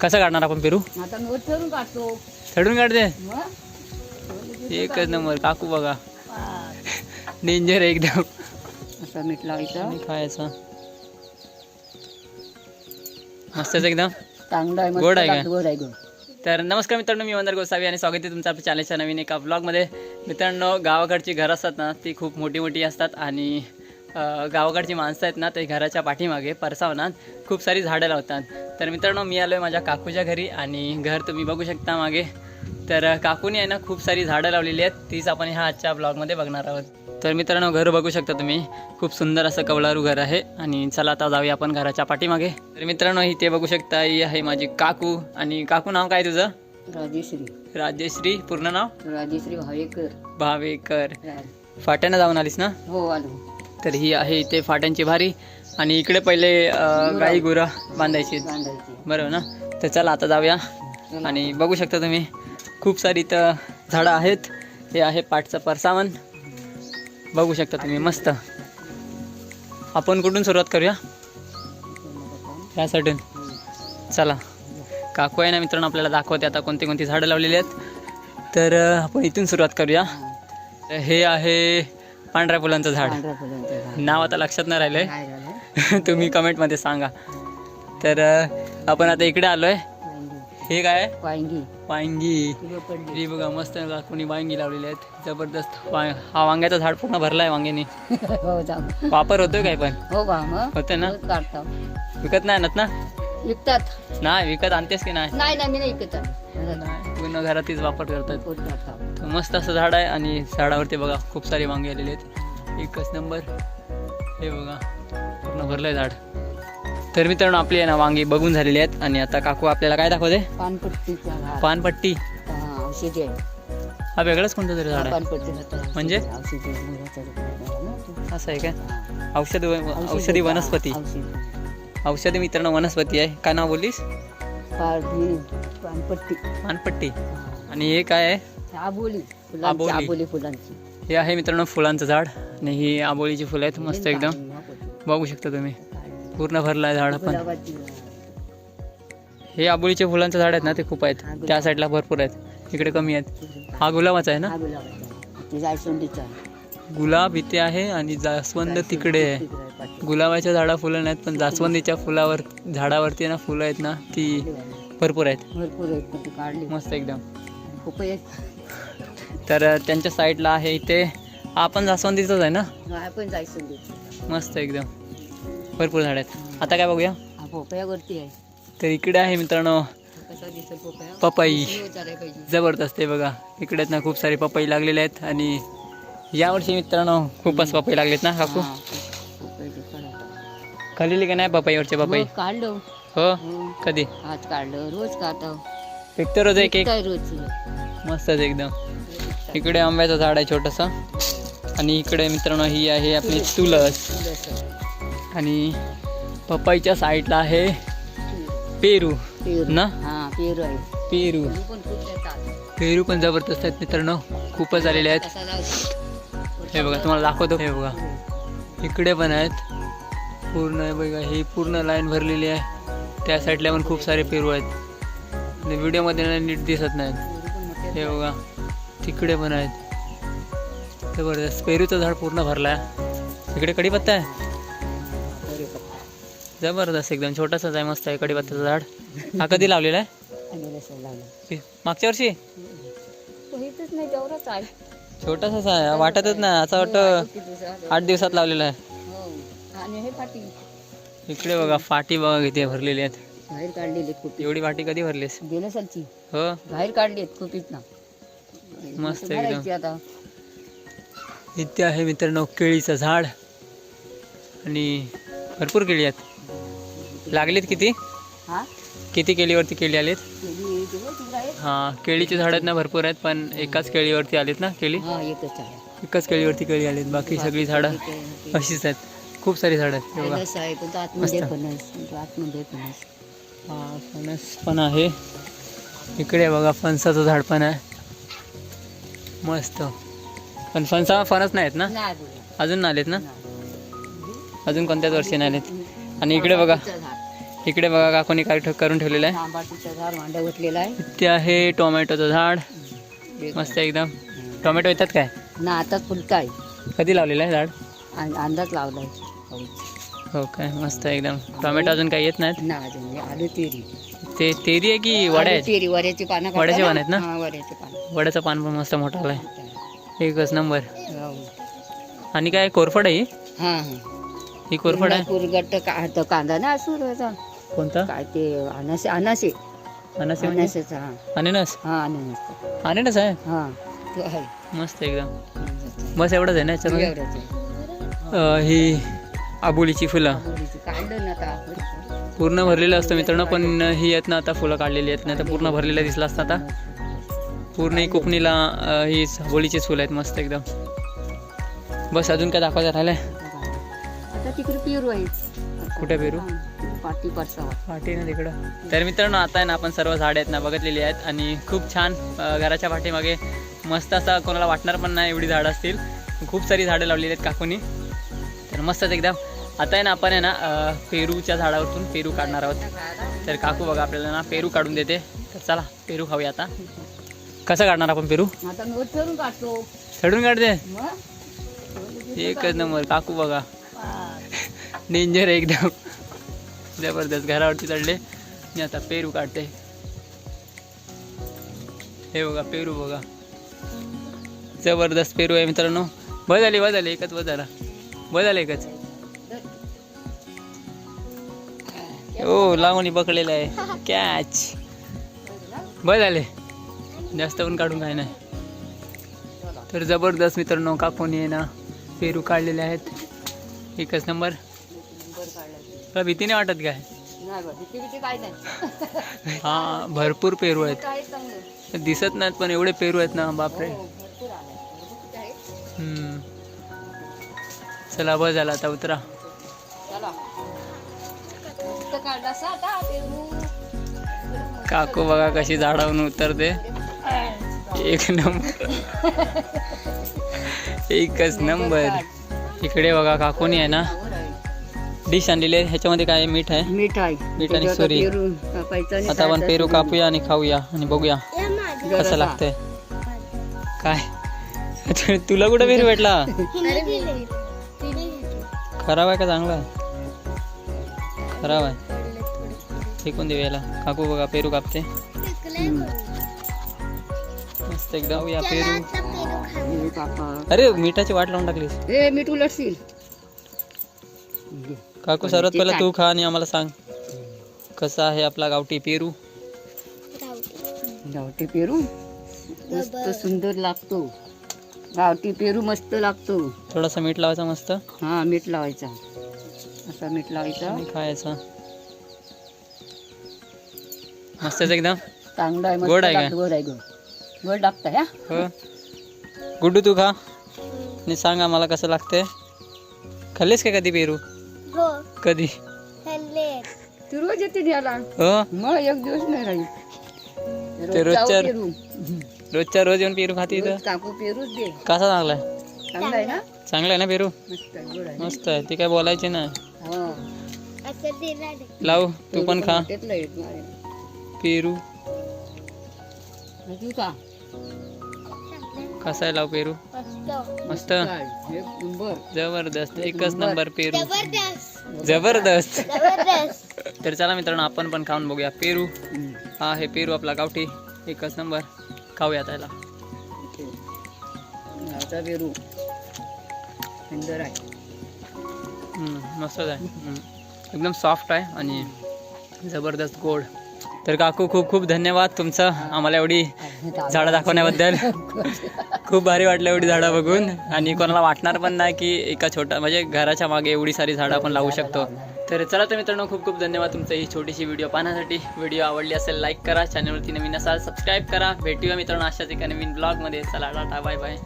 कसं काढणार आपण पेरू? आता ठरून काढतो. एकच नंबर काकू बघा. डेंजर एकदम. असं मीठ लावायचं. खायचं. मस्तच एकदम? चांगलं आहे मस्त गोड आहे का? लागतं, गोड आहे गोड. तर नमस्कार मित्रांनो मी वंदर गोसावी आणि स्वागत आहे तुमचं आपल्या चॅनलच्या नवीन एका ब्लॉगमध्ये मित्रांनो गावाकडची घरं असतात ना ती खूप मोठी मोठी असतात आणि गावाकडची माणसं आहेत ना ते घराच्या पाठीमागे परसावनात खूप सारी झाडं लावतात. तर मित्रांनो मी आलो आहे माझ्या काकूच्या घरी आणि घर तुम्ही बघू शकता मागे. तर काकूने आहे ना खूप सारी झाडं लावलेली आहेत. तीच आपण ह्या आजच्या ब्लॉगमध्ये बघणार आहोत. तर मित्रांनो घर बघू शकता तुम्ही. खूप सुंदर असं कवलारू घर आहे आणि चला आता जाऊया आपण घराच्या पाठीमागे. तर मित्रांनो इथे बघू शकता ही आहे माझी काकू. आणि काकू नाव काय तुझं? राजेश्री. राजेश्री पूर्ण नाव? राजेश्री भावेकर. भावेकर. फाट्यानं जाऊन आलीस ना? हो आलो. तर ही आहे इथे फाट्यांची भारी. आणि इकडे पहिले गाई गुरं बांधायची. बांधायची बरोबर ना? तर चला आता जाऊया. आणि बघू शकता तुम्ही खूप सारी इथं झाडं आहेत. हे आहे पाठचं परसावन. बघू शकता तुम्ही मस्त. आपण कुठून सुरुवात करूया? या चला. काकू आहे ना मित्रांनो आपल्याला दाखवते आता कोणती कोणती झाडं लावलेली आहेत. तर आपण इथून सुरुवात करूया. हे आहे पांढऱ्या फुलांचं झाड. नाव आता लक्षात नाही राहिलंय. तुम्ही कमेंटमध्ये सांगा. तर अं, आपण आता इकडे आलोय. वांगी. हे काय? वांगी. वांगी. पडली ही बघा मस्त कोणी वांगी लावलेली आहेत. जबरदस्त. वा हा वांग्याचं झाड पूर्ण भरलाय वांग्याने. हो जाऊ. वापर होतोय काय पण? हो मग? ना? रोज काढतो. विकत नाही आणत ना? विकतात. नाही विकत आणतेस की नाही? नाही नाही मी नाही विकत आहे. पूर्ण घरातच वापर करतात. रोज काढतो तर मस्त असं झाड आहे आणि झाडावरती बघा खूप सारे वांगे आलेले आहेत. एकच नंबर. हे बघा पूर्ण भरलंय झाड. तर मित्रांनो आपली आहे ना वांगी बघून झालेली आहेत. आणि आता काकू आपल्याला काय दाखवते? पानपट्टीचा झाड. पानपट्टी. हा, औषधी आहे. हा वेगळंच कोणतं तरी झाड आहे? पानपट्टी म्हणजे? असं आहे काय. औषध औषधी वनस्पती. औषधी. मित्रांनो वनस्पती आहे. काय नाव बोललीस? पानपट्टी. पानपट्टी. आणि हे काय आहे? आबोली. आबोली फुलांची. हे आहे मित्रांनो फुलांचं झाड आणि ही आबोळीची फुलं आहेत मस्त एकदम. बघू शकता तुम्ही. पूर्ण भरलं आहे झाड पण. हे आबोळीचे फुलांचं झाड आहेत ना ते खूप आहेत. त्या साईडला भरपूर आहेत. इकडे कमी आहेत. हा गुलाबाचा आहे ना? हा. गुलाब इथे आहे आणि जास्वंद तिकडे आहे. गुलाबाच्या झाडा फुलं नाहीत पण जास्वंदीच्या फुलावर झाडावरती ना फुलं आहेत ना ती भरपूर आहेत. भरपूर आहेत मस्त एकदम. खूप आहेत. तर त्यांच्या साईडला आहे इथे. हा पण जास्वंदीचाच आहे ना? हा पण जायसवंडीचा मस्त एकदम. भरपूर झाड आहेत. आता काय बघूया? पोपयावरती आहे. तर इकडे आहे मित्रांनो पपई. जबरदस्त आहे बघा. इकडेच ना खूप सारे पपई लागलेले आहेत आणि यावर्षी मित्रांनो खूपच पपई लागलेत ना काकू. खाल्लेली का नाही पपईवरचे पपई? काढलं. हो. कधी? आज काढलं रोज खातो. रोज एक एक. काय रोज. मस्तच एकदम. इकडे आंब्याचं झाड आहे छोटंसं. आणि इकडे मित्रांनो ही आहे आपली तुळस. आणि पपईच्या साईडला आहे पेरू. पेरू. ना? हा पेरू आहे. पेरू. पेरू पण जबरदस्त आहेत मित्रांनो. खूपच आलेले आहेत? हे बघा तुम्हाला दाखवतो. हे बघा. इकडे पण आहेत. पूर्ण बघा ही पूर्ण लाईन भरलेली आहे. त्या साईडला पण खूप सारे पेरू आहेत. आणि व्हिडिओमध्ये नीट दिसत नाहीत. हे बघा. तिकडे पण आहेत. जबरदस्त. पेरूचं झाड पूर्ण भरला आहे इकडे कडीपत्ता आहे. जबरदस्त एकदम. छोटासाच आहे मस्त आहे कडीपत्त्याचं झाड. हा कधी लावलेला आहे? मागच्या वर्षी? छोटासाच आहे. वाटतच नाही. असं वाटतं? आठ दिवसात लावलेला आहे. हो. हे इकडे बघा फाटी बघा किती भरलेली आहेत. बाहेर काढलेली एवढी फाटी कधी भरलीस? गेल्या सालची. हो. बाहेर काढली खूपीत ना मस्त एकदम. इथे आहे मित्रांनो केळीचं झाड. आणि भरपूर केळी आहेत. लागलीत किती? हा? किती केळीवरती केळी आलीत? हा केळीची झाड आहेत ना भरपूर आहेत पण एकाच केळीवरती आलीत ना केळी? एकच केळीवरती केळी आलीत बाकी सगळी झाडं अशीच आहेत. खूप सारी झाडं आहेत. फणस पण आहे. इकडे बघा फणसाचं झाड पण आहे. मस्त. पण फणसा फणस नाहीत ना? अजून नाही आलेत ना. अजून कोणत्याच वर्षी नाही आलेत आणि इकडे बघा. इकडे बघा काकूनी काय ठेव- करून ठेवलेलं आहे? इथे आहे टोमॅटोचं झाड. मस्त एकदम. टोमॅटो येतात काय? ना आताच फुलत आहे कधी लावलेलं आहे झाड? आणि अंदाज लावलाय. हो काय? मस्त एकदम. टोमॅटो अजून काही येत नाहीत? ना अजून आलू तेरी ते तेरी आहे की वड्या आहेत? पानं वड्याची पानं आहेत ना? हा, वड्याची पानं. वड्याचं पान पण मस्त मोठा आलाय एकच नंबर. हो. आणि काय कोरफड आहे ही? हा हा. ही कोरफड आहे? कुरगट्ट का तो कांदा ना असू त्याचा? कोणता? काय ते अनासे अनासे. अनस आहे म्हणजे? अनासेचा हा. अननस? हा अननस. अननस आहे? हा तो आहे. मस्त एकदम. बस एवढंच आहे ना याच्यामध्ये? एवढंच आहे. अं, ही आबोलीची फुलं. काढलं ना आता. पूर्ण भरलेलं असतं मित्रांनो पण ही आहेत ना आता फुलं काढलेली आहेत नाही तर पूर्ण भरलेलं दिसलं असतं आता. पूर्ण ही कोकणीला ही आबोलीचीच फुलं आहेत मस्त एकदम. बस अजून काय दाखवायचं राहिलंय? आता तिकडे पेरू आहे कुठे पेरू? पाटी ना तिकडं. तर मित्रांनो आता आहे ना आपण सर्व झाडे आहेत ना बघितलेली आहेत आणि खूप छान घराच्या पाठीमागे मस्त असं कोणाला वाटणार पण नाही एवढी झाडं असतील. खूप सारी झाडं लावलेली आहेत काकूनी. तर मस्तच एकदम. आता आहे ना आपण आहे ना पेरूच्या झाडावरतून पेरू काढणार आहोत. तर काकू बघा आपल्याला ना पेरू काढून देते. तर चला पेरू खाऊया आता. कसं काढणार आपण पेरू? चढून काढते. एकच नंबर काकू बघा. डेंजर आहे एकदम. जबरदस्त घरावरती चढले. मी आता पेरू काढते. हे बघा पेरू बघा. जबरदस्त पेरू आहे मित्रांनो. बस झाली बस झाली एकच बस झाला. बस झालं एकच. हो लागून पकडलेलं आहे. कॅच. बस झाले. जास्त पण काढून काय नाही. तर जबरदस्त मित्रांनो काकून आहे ना पेरू काढलेले आहेत. एकच नंबर. तुला भीती नाही वाटत काय? हा भरपूर पेरू आहेत. दिसत नाहीत पण एवढे पेरू आहेत ना बापरे. हो. चला बस झाला आता उतरा. काकू बघा कशी झाडावरून उतरते. एक नंबर. एकच नंबर. इकडे बघा काकूनी आहे ना. डिश आणलेली आहे. ह्याच्यामध्ये काय आहे? मीठ आहे? मीठ आहे. मीठ आणि सुरी. आता आपण पेरू. कापूया आणि खाऊया आणि बघूया. कसं लागतंय? काय? तुला कुठं पेरू भेटला? खराब आहे का चांगला? आहे खराब आहे. फेकून देऊ याला काकू बघा पेरू कापते. मस्त एकदम. या पेरू. अरे मिठाची वाट लावून टाकलीस. ए मीठ उलटशील. काकू सर्वात पहिला तू खा आणि आम्हाला सांग. कसा आहे आपला गावठी पेरू? गावठी. पेरू? मस्त सुंदर लागतो. गावठी पेरू मस्त लागतो. थोडासा मीठ लावायचा मस्त. हा मीठ लावायचा. असा मीठ लावायचा. आणि खायचा. मस्तच एकदम? चांगला आहे मस्त गोड आहे का? गोड आहे गोड. गोड लागतं हा? हो. गुड्डू तू खा. आणि सांग आम्हाला कसं लागतंय. खाल्लेस का कधी पेरू? कधी? तू रोज येते न्यायला हो. मग एक दिवस नाही राहील. ते रोज रोजच्या- रोजच्या रोज येऊन पेरू खाते इथं? काकू पेरूच दे. कसा चांगला आहे? चांगला आहे ना? चांगला आहे ना पेरू? मस्त आहे, ते काय बोलायचे ना हा. लाव तू पण खा. पेरू. कसा आहे लाव पेरू? मस्त. काय? एक नंबर. जबरदस्त एकच नंबर पेरू. जबरदस्त. तर चला मित्रांनो आपण पण खाऊन बघूया. पेरू. हा हे पेरू आपला गावठी. एकच नंबर. खाऊया त्याला पेरू. सुंदर आहे. मस्तच आहे. एकदम सॉफ्ट आहे आणि जबरदस्त गोड. तर काकू खूप खूप धन्यवाद तुमचं. आम्हाला एवढी झाडं दाखवण्याबद्दल. खूप भारी वाटलं एवढी झाडं बघून. आणि कोणाला वाटणार पण नाही की एका छोटा म्हणजे घराच्या मागे एवढी सारी झाडं आपण लावू शकतो. तर चला तर मित्रांनो खूप खूप धन्यवाद तुमचं ही छोटीशी व्हिडिओ पाहण्यासाठी. व्हिडिओ आवडली असेल लाईक करा. चॅनलवरती नवीन असाल सबस्क्राईब करा. भेटूया मित्रांनो अशाच एका नवीन ब्लॉगमध्ये चला टाटा बाय बाय